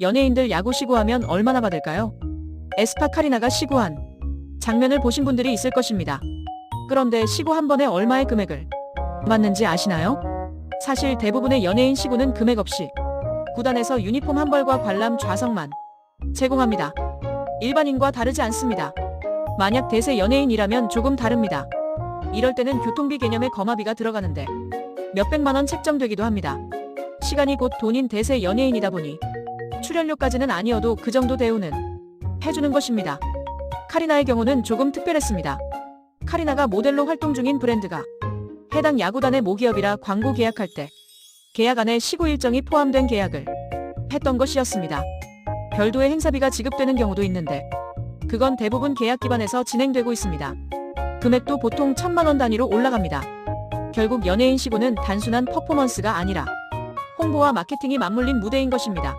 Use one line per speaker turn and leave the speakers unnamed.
연예인들 야구 시구하면 얼마나 받을까요? 에스파 카리나가 시구한 장면을 보신 분들이 있을 것입니다. 그런데 시구 한 번에 얼마의 금액을 받는지 아시나요? 사실 대부분의 연예인 시구는 금액 없이 구단에서 유니폼 한 벌과 관람 좌석만 제공합니다. 일반인과 다르지 않습니다. 만약 대세 연예인이라면 조금 다릅니다. 이럴 때는 교통비 개념의 거마비가 들어가는데 몇백만 원 책정되기도 합니다. 시간이 곧 돈인 대세 연예인이다 보니 출연료까지는 아니어도 그 정도 대우는 해주는 것입니다. 카리나의 경우는 조금 특별했습니다. 카리나가 모델로 활동 중인 브랜드가 해당 야구단의 모기업이라 광고 계약할 때 계약 안에 시구 일정이 포함된 계약을 했던 것이었습니다. 별도의 행사비가 지급되는 경우도 있는데 그건 대부분 계약 기반에서 진행되고 있습니다. 금액도 보통 천만 원 단위로 올라갑니다. 결국 연예인 시구는 단순한 퍼포먼스가 아니라 홍보와 마케팅이 맞물린 무대인 것입니다.